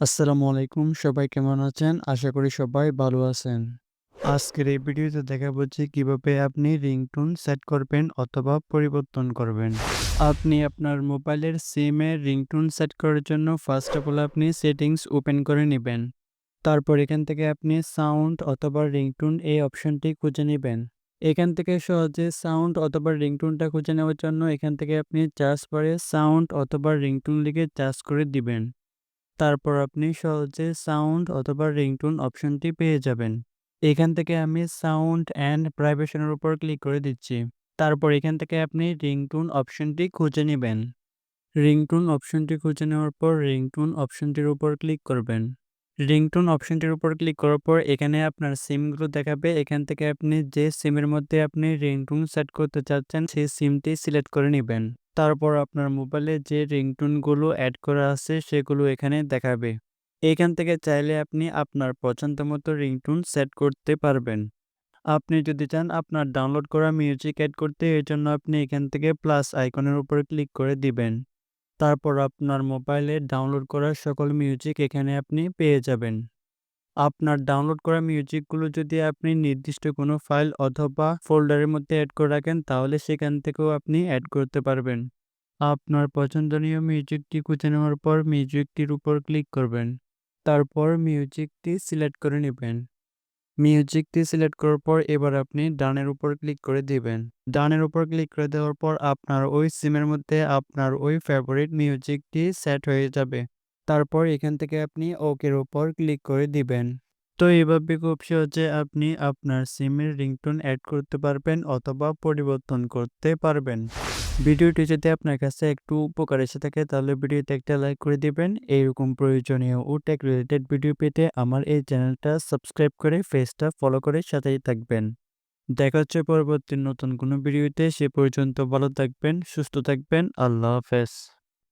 আসসালামু আলাইকুম। সবাই কেমন আছেন? আশা করি সবাই ভালো আছেন। আজকের এই ভিডিওতে দেখাবো যে কীভাবে আপনি রিংটোন সেট করবেন অথবা পরিবর্তন করবেন। আপনি আপনার মোবাইলের সিমের রিংটোন সেট করার জন্য ফার্স্ট অফ অল আপনি সেটিংস ওপেন করে নেবেন। তারপর এখান থেকে আপনি সাউন্ড অথবা রিংটোন এই অপশনটি খুঁজে নেবেন। এখান থেকে সহজে সাউন্ড অথবা রিংটোনটা খুঁজে নেওয়ার জন্য এখান থেকে আপনি চার্জ বারে সাউন্ড অথবা রিংটোন লিখে চার্জ করে দিবেন। তারপর আপনি সহজে সাউন্ড অথবা রিংটোন অপশনটি পেয়ে যাবেন। এখান থেকে আমি সাউন্ড অ্যান্ড প্রাইভেশনের উপর ক্লিক করে দিচ্ছি। তারপর এখান থেকে আপনি রিংটোন অপশনটি খুঁজে নেবেন। রিংটোন অপশনটি খুঁজে নেওয়ার পর রিংটোন অপশনটির উপর ক্লিক করবেন। রিংটোন অপশনটির উপর ক্লিক করার পর এখানে আপনার সিমগুলো দেখাবে। এখান থেকে আপনি যে সিমের মধ্যে আপনি রিংটোন সেট করতে চাচ্ছেন, সেই সিমটি সিলেক্ট করে নেবেন। তারপর আপনার মোবাইলে যে রিংটোনগুলো অ্যাড করা আছে সেগুলো এখানে দেখাবে। এখান থেকে চাইলে আপনি আপনার পছন্দ মতো রিংটোন সেট করতে পারবেন। আপনি যদি চান আপনার ডাউনলোড করা মিউজিক অ্যাড করতে, এর জন্য আপনি এখান থেকে প্লাস আইকনের উপর ক্লিক করে দিবেন। তারপর আপনার মোবাইলে ডাউনলোড করা সকল মিউজিক এখানে আপনি পেয়ে যাবেন। আপনার ডাউনলোড করা মিউজিকগুলো যদি আপনি নির্দিষ্ট কোনো ফাইল অথবা ফোল্ডারের মধ্যে অ্যাড করে রাখেন, তাহলে সেখান থেকেও আপনি অ্যাড করতে পারবেন। আপনার পছন্দনীয় মিউজিকটি খুঁজে নেওয়ার পর মিউজিকটির উপর ক্লিক করবেন। তারপর মিউজিকটি সিলেক্ট করে নেবেন। মিউজিকটি সিলেক্ট করার পর এবার আপনি ডানের উপর ক্লিক করে দিবেন। ডানের উপর ক্লিক করে দেওয়ার পর আপনার ওই সিমের মধ্যে আপনার ওই ফেভারিট মিউজিকটি সেট হয়ে যাবে। তারপর এখান থেকে আপনি ওকের উপর ক্লিক করে দিবেন। তো এইভাবে খুব সহজে আপনি আপনার সিমের রিংটোন অ্যাড করতে পারবেন অথবা পরিবর্তন করতে পারবেন। ভিডিওটি যদি আপনার কাছে একটু উপকার এসে থাকে, তাহলে ভিডিওতে একটা লাইক করে দিবেন। এইরকম প্রয়োজনীয় ও টেক রিলেটেড ভিডিও পেতে আমার এই চ্যানেলটা সাবস্ক্রাইব করে ফেসটা ফলো করে সাথেই থাকবেন। দেখা হচ্ছে পরবর্তী নতুন কোনো ভিডিওতে, সে পর্যন্ত ভালো থাকবেন, সুস্থ থাকবেন, আল্লাহ হাফেজ।